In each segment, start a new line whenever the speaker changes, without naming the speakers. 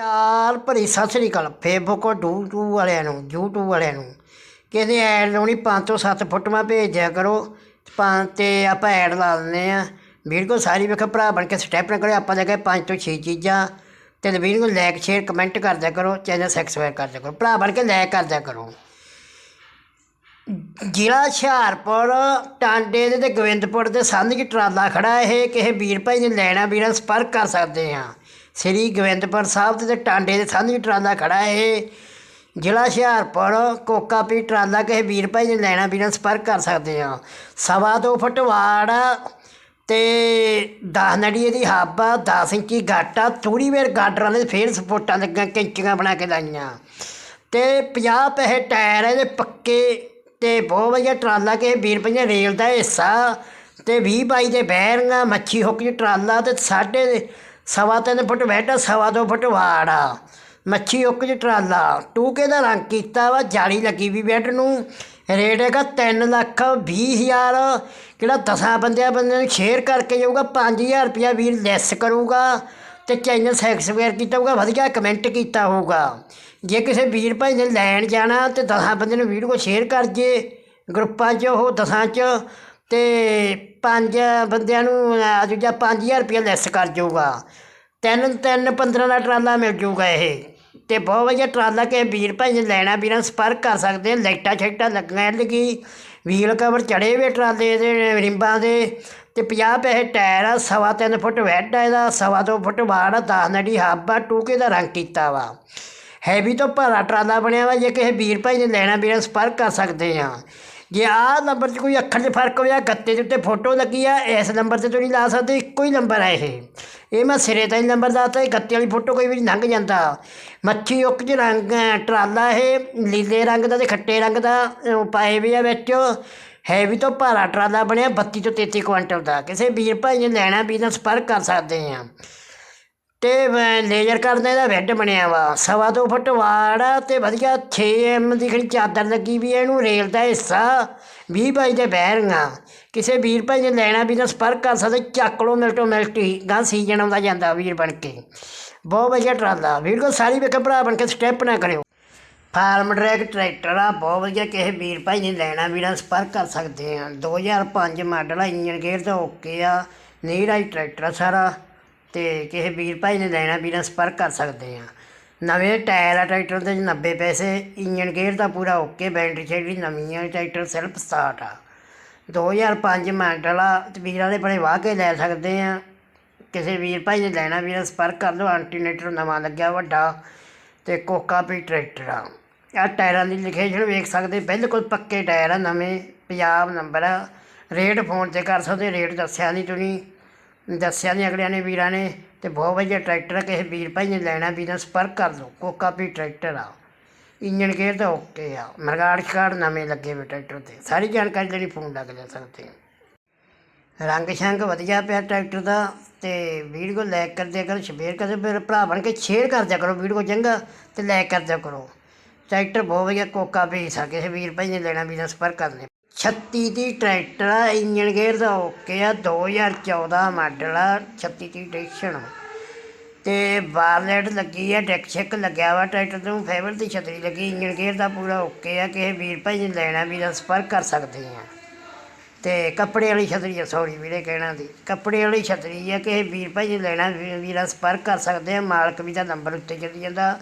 ਯਾਰ ਭਰੀ, ਸਤਿ ਸ੍ਰੀ ਅਕਾਲ। Facebook to ਵਾਲਿਆਂ ਨੂੰ, YouTube ਵਾਲਿਆਂ ਨੂੰ। ਕਹਿੰਦੇ ਐਡ ਲਾਉਣੀ ਪੰਜ ਤੋਂ ਸੱਤ ਫੋਟੋਆਂ ਭੇਜਦਿਆਂ ਕਰੋ। ਪੰਜ ਤੇ ਆਪਾਂ ਐਡ ਲਾ ਦਿੰਦੇ ਆ ਵੀਡੀਓ ਸਾਰੀ ਵੇਖੋ, ਭਰਾ ਬਣ ਕੇ ਸਟੈਪ ਨਾ ਕਰੋ ਆਪਾਂ ਦੇ ਕੇ 5 ਤੋਂ ਛੇ ਚੀਜ਼ਾਂ। ਤੇ ਵੀਡੀਓ ਨੂੰ ਲਾਈਕ ਸ਼ੇਅਰ ਕਮੈਂਟ ਕਰਦਿਆ ਕਰੋ। ਚੈਨਲ ਸਬਸਕ੍ਰਾਈਬ ਕਰਦਿਆ ਕਰੋ। ਭਰਾ ਬਣ ਕੇ ਲਾਈਕ ਕਰਦਿਆ ਕਰੋ। ਜ਼ਿਲ੍ਹਾ ਹੁਸ਼ਿਆਰਪੁਰ, ਟਾਂਡੇ ਦੇ ਤੇ ਗੋਬਿੰਦਪੁਰ ਦੇ ਸੰਧ ਚ ਟਰਾਲਾ ਖੜਾ ਇਹ। ਕਿਸੇ ਵੀਰ ਭਾਈ ਨੇ ਲੈਣਾ, ਵੀਰਾਂ ਸੰਪਰਕ ਕਰ ਸਕਦੇ ਆ ਸ੍ਰੀ ਗੋਬਿੰਦਪੁਰ ਸਾਹਿਬ ਦੇ ਟਾਂਡੇ ਦੇ ਸੰਧ ਟਰਾਲਾ ਖੜਾ ਇਹ ਜ਼ਿਲ੍ਹਾ ਹੁਸ਼ਿਆਰਪੁਰ, ਕੋਕਾ ਪੀ ਟਰਾਲਾ ਕਿਸੇ ਵੀਰ ਭਾਈ ਨੇ ਲੈਣਾ, ਵੀਰਾਂ ਸੰਪਰਕ ਕਰ ਸਕਦੇ ਆ ਸਵਾ ਦੋ ਫੁੱਟ ਵਾੜ ਆ ਤੇ 10 ਨੜੀਏ ਦੀ ਹੱਬ ਆ 10 ਇੰਚੀ ਗੱਟ ਆ ਥੋੜੀ ਵੇਰ ਗਾਡਰਾਂ ਦੇ ਫੇਰ ਸਪੋਰਟਾਂ ਲੱਗੀਆਂ, ਕਿੰਚੀਆਂ ਬਣਾ ਕੇ ਲਾਈਆਂ। ਤੇ 50 ਪੈਸੇ ਟਾਇਰ ਇਹਦੇ ਪੱਕੇ ਤੇ ਬਹੁਤ ਵਧੀਆ ਟਰਾਲਾ ਕੇ 20 ਰੁਪਏ ਰੇਲ ਦਾ ਹਿੱਸਾ ਤੇ 20 ਬਾਈ ਦੇ ਬੈਰਿੰਗਾਂ ਮੱਛੀ ਹੁੱਕ ਚ ਟਰਾਲਾ ਤੇ ਸਾਢੇ ਸਵਾ ਤਿੰਨ ਫੁੱਟ ਬੈੱਡ, ਸਵਾ ਦੋ ਫੁੱਟ ਵਾੜਾ। ਮੱਛੀ ਉੱਕ ਚ ਟਰਾਲਾ। ਟੂਕੇ ਦਾ ਰੰਗ ਕੀਤਾ ਵਾ, ਜਾਲੀ ਲੱਗੀ ਵੀ ਬੈੱਡ ਨੂੰ। ਰੇਟ ਹੈਗਾ 3 ਲੱਖ 20 ਹਜ਼ਾਰ। ਕਿਹੜਾ ਦਸਾਂ ਬੰਦਿਆਂ ਬੰਦਿਆਂ ਨੂੰ ਸ਼ੇਅਰ ਕਰਕੇ ਜਾਊਗਾ 5000 ਰੁਪਇਆ ਵੀਰ ਲੈਸ ਕਰੂਗਾ। ਤੇ ਚੈਨਲ ਸਬਸਕ੍ਰਾਈਬ ਕੀਤਾ ਹੋਊਗਾ, ਵਧੀਆ ਕਮੈਂਟ ਕੀਤਾ ਹੋਊਗਾ। ਜੇ ਕਿਸੇ ਵੀਰ ਭਾਈ ਨੇ ਲੈਣ ਜਾਣਾ ਤੇ ਦਸਾਂ ਬੰਦੇ ਨੂੰ ਵੀਡੀਓ ਸ਼ੇਅਰ ਕਰ ਜੇ ਗਰੁੱਪਾਂ 'ਚ ਉਹ ਦਸਾਂ 'ਚ। ਅਤੇ ਪੰਜ ਬੰਦਿਆਂ ਨੂੰ ਦੂਜਾ ਪੰਜ ਹਜ਼ਾਰ ਰੁਪਇਆ ਲੈਸ ਕਰ ਜਾਊਗਾ। ਤਿੰਨ ਤਿੰਨ 15 ਦਾ ਟਰਾਲਾ ਮਿਲ ਜਾਊਗਾ ਇਹ। ਅਤੇ ਬਹੁਤ ਵਧੀਆ ਟਰਾਲਾ ਕੇ ਵੀਰ ਭਾਈ ਨੇ ਲੈਣਾ, ਵੀਰਾਂ ਸੰਪਰਕ ਕਰ ਸਕਦੇ ਲਾਈਟਾਂ ਛੇਟਾਂ ਲੱਗਣ ਲੱਗੀ। ਵੀਲ ਕਵਰ ਚੜੇ ਵੇ ਟਰਾਲੇ ਦੇ, ਰਿੰਬਾਂ ਦੇ। ਅਤੇ ਪੰਜਾਹ ਪੈਸੇ ਟਾਇਰ ਆ, ਸਵਾ ਤਿੰਨ ਫੁੱਟ ਵੈਡ ਆ ਇਹਦਾ, ਸਵਾ ਦੋ ਫੁੱਟ ਬਾੜ ਆ, ਦਸ ਨੜੀ ਹੱਬ ਆ, ਟੂਕੇ ਦਾ ਰੰਗ ਕੀਤਾ ਵਾ। ਹੈਵੀ ਤੋਂ ਭਾਰਾ ਟਰਾਲਾ ਬਣਿਆ ਵਾ, ਜੇ ਕਿਸੇ ਵੀਰ ਭਾਈ ਨੇ ਲੈਣਾ, ਵੀਰਾਂ ਸੰਪਰਕ ਕਰ ਸਕਦੇ ਆ। ਜੇ ਆਹ ਨੰਬਰ 'ਚ ਕੋਈ ਅੱਖਰ 'ਚ ਫ਼ਰਕ ਹੋਇਆ, ਗੱਤੇ ਦੇ ਉੱਤੇ ਫੋਟੋ ਲੱਗੀ ਆ, ਇਸ ਨੰਬਰ ਤੇ ਤੁਸੀਂ ਲਾ ਸਕਦੇ ਇੱਕੋ ਹੀ ਨੰਬਰ ਆ ਇਹ। ਇਹ ਮੈਂ ਸਿਰੇ ਤਾਂ ਹੀ ਨੰਬਰ ਦੱਸਤਾ ਗੱਤੇ ਵਾਲੀ ਫੋਟੋ ਕੋਈ ਵੀ ਲੰਘ ਜਾਂਦਾ। ਮੱਛੀ ਉੱਕ 'ਚ ਰੰਗ ਟਰਾਲਾ ਇਹ ਲੀਲੇ ਰੰਗ ਦਾ ਤੇ ਖੱਟੇ ਰੰਗ ਦਾ ਪਾਏ ਵੀ ਆ ਵਿੱਚ। ਹੈਵੀ ਤੋਂ ਭਾਰਾ ਟਰਾਲਾ ਬਣਿਆ 32 ਤੋਂ 33 ਕੁਇੰਟਲ ਦਾ। ਕਿਸੇ ਵੀਰ ਭਾਈ ਨੇ ਲੈਣਾ ਵੀ ਨਾਲ ਸੰਪਰਕ ਕਰ ਸਕਦੇ ਆ ਤੇ ਵ- ਲੇਜ਼ਰ ਕਰਨ ਦਾ ਬੈੱਡ ਬਣਿਆ ਵਾ। ਸਵਾ ਦੋ ਫੁੱਟ ਵਾੜ ਆ ਤੇ ਵਧੀਆ 6 ਐਮ ਦੀ ਖੜੀ ਚਾਦਰ ਲੱਗੀ ਵੀ ਆ, ਇਹਨੂੰ ਰੇਲ ਦਾ ਹਿੱਸਾ 20 ਬਾਈ ਦੇ ਬੈਰਿੰਗਾਂ ਕਿਸੇ ਵੀਰ ਭਾਈ ਨੇ ਲੈਣਾ ਵੀ ਤਾਂ ਸੰਪਰਕ ਕਰ ਸਕਦੇ ਚੱਕ ਲਓ ਮਿਲਟੋ ਮਿਲਟੀ ਗਾਂ ਸੀਜ਼ਨ ਆਉਂਦਾ ਜਾਂਦਾ ਵੀਰ ਬਣ ਕੇ। ਬਹੁਤ ਵਧੀਆ ਟਰਾਲਾ। ਵੀਰ ਕੋ ਸਾਰੀ ਵੇਖੋ ਭਰਾ ਬਣ ਕੇ ਸਟੈਪ ਨਾ ਕਰਿਓ। ਫਾਰਮ ਟਰੈਕ ਟਰੈਕਟਰ ਆ ਬਹੁਤ ਵਧੀਆ ਕਿਸੇ ਵੀਰ ਭਾਈ ਨੇ ਲੈਣਾ ਵੀਰਾਂ ਸੰਪਰਕ ਕਰ ਸਕਦੇ ਆ। 2005 ਮਾਡਲ ਆ ਇੰਜਨ ਗੇਅਰ ਤਾਂ ਓਕੇ ਆ। ਨੀਰਾ ਹੀ ਟਰੈਕਟਰ ਆ ਸਾਰਾ। ਤੇ ਕਿਸੇ ਵੀਰ ਭਾਈ ਨੇ ਲੈਣਾ, ਵੀਰਾਂ ਸੰਪਰਕ ਕਰ ਸਕਦੇ ਆ ਨਵੇਂ ਟਾਇਰ ਆ ਟਰੈਕਟਰ ਦੇ 90 ਪੈਸੇ ਇੰਜਨ ਗੇਅਰ ਦਾ ਪੂਰਾ ਓਕੇ, ਬੈਟਰੀ ਜਿਹੜੀ ਨਵੀਂ ਆ ਟਰੈਕਟਰ ਸਿਰਫ ਸਟਾਰਟ ਆ। 2005 ਮਾਡਲ ਆ, ਤੇ ਵੀਰਾਂ ਦੇ ਬੜੇ ਵਾਹ ਕੇ ਲੈ ਸਕਦੇ ਆ ਕਿਸੇ ਵੀਰ ਭਾਈ ਨੇ ਲੈਣਾ, ਵੀਰਾਂ ਸੰਪਰਕ ਕਰ ਲਓ ਆਲਟਰਨੇਟਰ ਨਵਾਂ ਲੱਗਿਆ ਵੱਡਾ, ਤੇ ਕੋਕਾ ਵੀ ਟਰੈਕਟਰ ਆ। ਆਹ ਟਾਇਰਾਂ ਦੀ ਲੋਕੇਸ਼ਨ ਵੇਖ ਸਕਦੇ, ਬਿਲਕੁਲ ਪੱਕੇ ਟਾਇਰ ਆ, ਨਵੇਂ, ਪੰਜਾਬ ਨੰਬਰ ਆ। ਰੇਟ ਫੋਨ ਤੇ ਕਰ ਸਕਦੇ, ਰੇਟ ਦੱਸਿਆ ਨਹੀਂ ਤੁਸੀਂ। ਦੱਸਿਆ ਨਹੀਂ ਅਗਲਿਆਂ ਨੇ, ਵੀਰਾਂ ਨੇ, ਤੇ ਬਹੁਤ ਵਧੀਆ ਟਰੈਕਟਰ ਆ, ਕਿਸੇ ਵੀਰ ਭਾਈ ਨੇ ਲੈਣਾ, ਵੀਰਾਂ ਸੰਪਰਕ ਕਰ ਲਓ ਕੋਕਾ ਵੀ ਟਰੈਕਟਰ ਆ। ਇੰਜਨ ਗੇਅਰ ਤਾਂ ਓਕੇ ਆ, ਮਰਗਾੜ ਸ਼ਕਾੜ ਨਵੇਂ ਲੱਗੇ ਵੇ ਟਰੈਕਟਰ ਤੇ। ਸਾਰੀ ਜਾਣਕਾਰੀ ਜਿਹੜੀ ਫੋਨ ਲੱਗ ਲੈ ਸਕਦੇ ਰੰਗ ਸ਼ੰਗ ਵਧੀਆ ਪਿਆ ਟਰੈਕਟਰ ਦਾ, ਤੇ ਵੀਡੀਓ ਲਾਈਕ ਕਰ ਕਰੋ, ਸ਼ੇਅਰ ਕਰ ਦਿਆ ਭਰਾ ਬਣ ਕੇ ਸ਼ੇਅਰ ਕਰਦਿਆ ਕਰੋ ਵੀਡੀਓ ਚੰਗਾ, ਤੇ ਲਾਈਕ ਕਰਦਿਆ ਕਰੋ। ਟਰੈਕਟਰ ਬਹੁਤ ਵਧੀਆ ਕੋਕਾ ਪੀਸ ਆ ਵੀਰ ਭਾਈ ਨੇ ਲੈਣਾ ਵੀ ਸੰਪਰਕ ਕਰਨੇ 36 ਦੀ ਟਰੈਕਟਰ ਆ ਇੰਜਨ ਗੇਅਰ ਦਾ ਓਕੇ ਆ 2014 ਮਾਡਲ ਆ 36 ਦੀ ਡਿਕਸ਼ਨ ਤੇ ਬਾਰਲੈਟ ਲੱਗੀ ਆ, ਡੈਕ ਚੈੱਕ ਲੱਗਿਆ ਵਾ, ਟਰੈਕਟਰ ਨੂੰ ਫਾਈਬਰ ਦੀ ਛਤਰੀ ਲੱਗੀ ਇੰਜਨ ਗੇਅਰ ਦਾ ਪੂਰਾ ਓਕੇ ਆ, ਕਿਸੇ ਵੀਰ ਭਾਈ ਨੇ ਲੈਣਾ ਵੀ ਸੰਪਰਕ ਕਰ ਸਕਦੇ ਆ। ਤੇ ਕੱਪੜੇ ਵਾਲੀ ਛਤਰੀ ਆ ਸੌਰੀ ਵੀਰੇ ਕਹਿਣਾ ਦੀ। ਕੱਪੜੇ ਵਾਲੀ ਛਤਰੀ ਆ ਕਿਸੇ ਵੀਰ ਭਾਈ ਜੀ ਲੈਣਾ, ਵੀਰਾ ਸੰਪਰਕ ਕਰ ਸਕਦੇ ਆ, ਮਾਲਕ ਵੀ ਦਾ ਨੰਬਰ ਉੱਤੇ ਚੱਲੀ ਜਾਂਦਾ।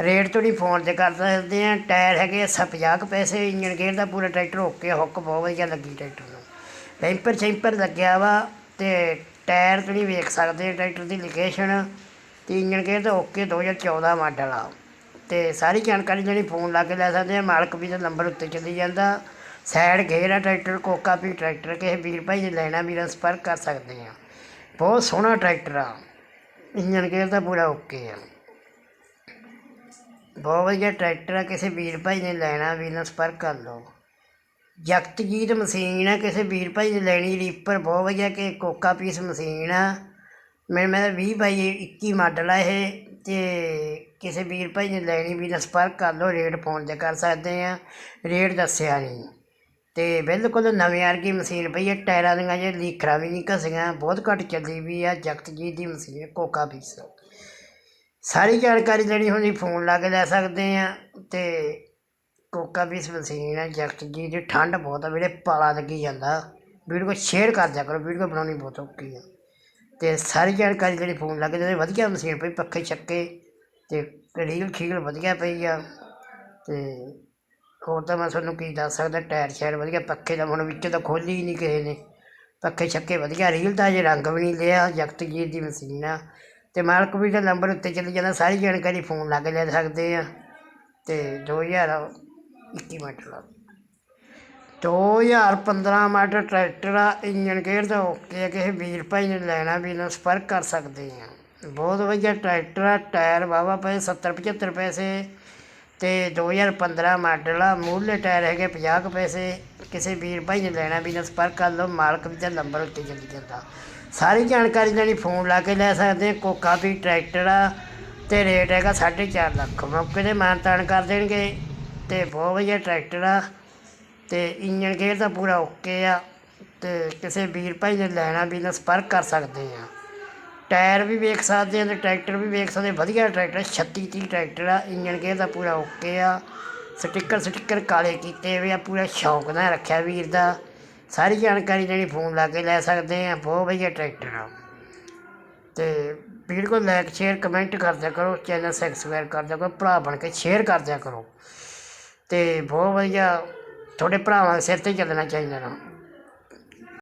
ਰੇਟ ਤੋਂ ਨਹੀਂ ਫੋਨ ਤੇ ਕਰ ਸਕਦੇ ਆ, ਟਾਇਰ ਹੈਗੇ 50 ਕੁ ਪੈਸੇ ਇੰਜਨ ਗੇਅਰ ਦਾ ਪੂਰਾ ਟਰੈਕਟਰ ਓਕੇ, ਹੁੱਕ ਬਹੁਤ ਵਧੀਆ ਲੱਗੀ ਟਰੈਕਟਰ ਨੂੰ। ਬੈਂਪਰ ਸ਼ੈਂਪਰ ਲੱਗਿਆ ਵਾ ਤੇ ਟਾਇਰ ਤੁਸੀਂ ਵੇਖ ਸਕਦੇ ਟਰੈਕਟਰ ਦੀ ਲੋਕੇਸ਼ਨ ਤੇ ਇੰਜਨ ਗੇਅਰ ਦਾ ਓਕੇ 2014 ਮਾਡਲ ਆ। ਤੇ ਸਾਰੀ ਜਾਣਕਾਰੀ ਜਿਹੜੀ ਫੋਨ ਲਾ ਕੇ ਲੈ ਸਕਦੇ ਆ, ਮਾਲਕ ਵੀ ਦਾ ਨੰਬਰ ਉੱਤੇ ਚੱਲੀ ਜਾਂਦਾ। ਸਾਈਡ ਗੇਅਰ ਆ, ਟਰੈਕਟਰ ਕੋਕਾ ਵੀ ਟਰੈਕਟਰ, ਕਿਸੇ ਵੀਰ ਭਾਈ ਜੇ ਲੈਣਾ, ਵੀਰਾਂ ਸੰਪਰਕ ਕਰ ਸਕਦੇ ਆ ਬਹੁਤ ਸੋਹਣਾ ਟਰੈਕਟਰ ਆ। ਇੰਜਨ ਗੇਅਰ ਦਾ ਪੂਰਾ ਓਕੇ ਆ। ਬਹੁਤ ਵਧੀਆ ਟਰੈਕਟਰ ਆ, ਕਿਸੇ ਵੀਰ ਭਾਈ ਨੇ ਲੈਣਾ, ਵੀਰ ਨਾਲ ਸੰਪਰਕ ਕਰ ਲਓ। ਜਗਤਜੀਤ ਮਸ਼ੀਨ ਆ, ਕਿਸੇ ਵੀਰ ਭਾਈ ਨੇ ਲੈਣੀ, ਰੀਪਰ ਬਹੁਤ ਵਧੀਆ, ਕਿ ਕੋਕਾ ਪੀਸ ਮਸ਼ੀਨ ਆ। ਮੈਂ ਮੈਂ 20 ਬਾਈ 21 ਮਾਡਲ ਆ ਇਹ, ਤੇ ਕਿਸੇ ਵੀਰ ਭਾਈ ਨੇ ਲੈਣੀ ਵੀ ਨਾਲ ਸੰਪਰਕ ਕਰ ਲਓ, ਰੇਟ ਫੋਨ ਤੇ ਕਰ ਸਕਦੇ ਆ ਰੇਟ ਦੱਸਿਆ ਨਹੀਂ। ਅਤੇ ਬਿਲਕੁਲ ਨਵੇਂ ਵਰਗੀ ਮਸ਼ੀਨ ਪਈ ਹੈ, ਟਾਇਰਾਂ ਦੀਆਂ ਜੇ ਲੀਖਰਾਂ ਵੀ ਨਹੀਂ ਘਸੀਆਂ, ਬਹੁਤ ਘੱਟ ਚੱਲੀ ਵੀ ਆ, ਜਗਤਜੀਤ ਦੀ ਮਸ਼ੀਨ ਕੋਕਾ ਪੀਸ ਸਾਰੀ ਜਾਣਕਾਰੀ ਲੈਣੀ ਹੁੰਦੀ, ਫੋਨ ਲਾ ਕੇ ਲੈ ਸਕਦੇ ਆ ਅਤੇ ਕੋਕਾ ਪੀਸ ਮਸ਼ੀਨ ਹੈ ਜਗਤ ਜੀ ਦੀ ਠੰਡ ਬਹੁਤ ਆ, ਵੀਰੇ ਪਾਲਾ ਲੱਗੀ ਜਾਂਦਾ। ਵੀਡੀਓ ਸ਼ੇਅਰ ਕਰ ਦਿਆ ਕਰੋ, ਵੀਡੀਓ ਬਣਾਉਣੀ ਬਹੁਤ ਔਖੀ ਆ। ਅਤੇ ਸਾਰੀ ਜਾਣਕਾਰੀ ਜਿਹੜੀ ਫੋਨ ਲਾ ਕੇ ਦੇ ਵਧੀਆ ਮਸ਼ੀਨ ਪਈ, ਪੱਖੇ ਛੱਕੇ ਅਤੇ ਰੀਲ ਖੀਲ ਵਧੀਆ ਪਈ ਆ ਅਤੇ ਹੋਰ ਤਾਂ ਮੈਂ ਤੁਹਾਨੂੰ ਕੀ ਦੱਸ ਸਕਦਾ, ਟਾਇਰ ਸ਼ਾਇਰ ਵਧੀਆ, ਪੱਖੇ ਤਾਂ ਹੁਣ ਵਿੱਚ ਤਾਂ ਖੋਲੀ ਹੀ ਨਹੀਂ ਕਿਸੇ ਨੇ। ਪੱਖੇ ਛੱਕੇ ਵਧੀਆ, ਰੀਲ ਦਾ ਜੇ ਰੰਗ ਵੀ ਨਹੀਂ ਲਿਆ ਜਗਤ ਜੀ ਦੀ ਮਸ਼ੀਨ ਆ। ਤੇ ਮਾਲਕ ਵੀ ਦਾ ਨੰਬਰ ਉੱਤੇ ਚਲੀ ਜਾਂਦਾ, ਸਾਰੀ ਜਾਣਕਾਰੀ ਫੋਨ ਲਾ ਕੇ ਲੈ ਸਕਦੇ ਆ। ਤੇ 2021 ਮਾਡਲ ਆ 2015 ਮਾਡਲ ਟਰੈਕਟਰ ਆ ਇੰਜਨ ਗੇਅਰ ਦਾ ਓਕੇ ਆ, ਕਿਸੇ ਵੀਰ ਭਾਈ ਨੇ ਲੈਣਾ ਵੀ ਨਾਲ ਸੰਪਰਕ ਕਰ ਸਕਦੇ ਆ। ਬਹੁਤ ਵਧੀਆ ਟਰੈਕਟਰ ਆ, ਟਾਇਰ ਵਾਹਵਾ ਪਏ 70 75 ਪੈਸੇ। ਤੇ 2015 ਮਾਡਲ ਆ ਮੂਹਲੇ ਟਾਇਰ ਹੈਗੇ 50 ਕੁ ਪੈਸੇ, ਕਿਸੇ ਵੀਰ ਭਾਈ ਨੇ ਲੈਣਾ ਵੀ ਨਾਲ ਸੰਪਰਕ ਕਰ ਲਓ, ਮਾਲਕ ਵੀ ਦਾ ਨੰਬਰ ਉੱਤੇ ਚੱਲੀ ਜਾਂਦਾ। ਸਾਰੀ ਜਾਣਕਾਰੀ ਲੈਣੀ ਫੋਨ ਲਾ ਕੇ ਲੈ ਸਕਦੇ ਆ, ਕੋਕਾ ਵੀ ਟਰੈਕਟਰ ਆ, ਤੇ ਰੇਟ ਹੈਗਾ 4.5 ਲੱਖ। ਮੌਕੇ ਤੇ ਮਾਨਤਾਨ ਕਰ ਦੇਣਗੇ, ਤੇ ਬਹੁਤ ਵਧੀਆ ਟਰੈਕਟਰ ਆ, ਤੇ ਇੰਜਨ ਗੇਅਰ ਦਾ ਪੂਰਾ ਓਕੇ ਆ, ਤੇ ਕਿਸੇ ਵੀਰ ਭਾਈ ਨੇ ਲੈਣਾ ਵੀ ਨਾਲ ਸੰਪਰਕ ਕਰ ਸਕਦੇ ਆ। ਟਾਇਰ ਵੀ ਵੇਖ ਸਕਦੇ ਆ ਤੇ ਟਰੈਕਟਰ ਵੀ ਵੇਖ ਸਕਦੇ ਵਧੀਆ ਟਰੈਕਟਰ 36 30 ਟਰੈਕਟਰ ਆ ਇੰਜਨ ਗੇਅਰ ਦਾ ਪੂਰਾ ਓਕੇ ਆ। ਸਟicker ਸਟicker ਕਾਲੇ ਕੀਤੇ ਹੋਏ ਆ, ਪੂਰਾ ਸ਼ੌਂਕ ਨਾਲ ਰੱਖਿਆ ਵੀਰ ਦਾ। ਸਾਰੀ ਜਾਣਕਾਰੀ ਜਿਹੜੀ ਫੋਨ ਲਾ ਕੇ ਲੈ ਸਕਦੇ ਆ, ਬਹੁਤ ਵਧੀਆ ਟਰੈਕਟਰ ਆ। ਤੇ ਵੀਡੀਓ को ਲਾਈਕ ਸ਼ੇਅਰ, ਕਮੈਂਟ ਕਰਦਿਆ ਕਰੋ, ਚੈਨਲ ਸਬਸਕ੍ਰਾਈਬ ਕਰਦਿਆ ਕਰੋ, ਭਰਾ ਬਣ ਕੇ ਸ਼ੇਅਰ ਕਰਦਿਆ ਕਰੋ। ਤੇ ਬਹੁਤ ਵਧੀਆ, ਤੁਹਾਡੇ ਭਰਾਵਾਂ ਦੇ ਸਿਰ ਤੇ ਚੱਲਣਾ ਚਾਹੀਦਾ ਨਾ।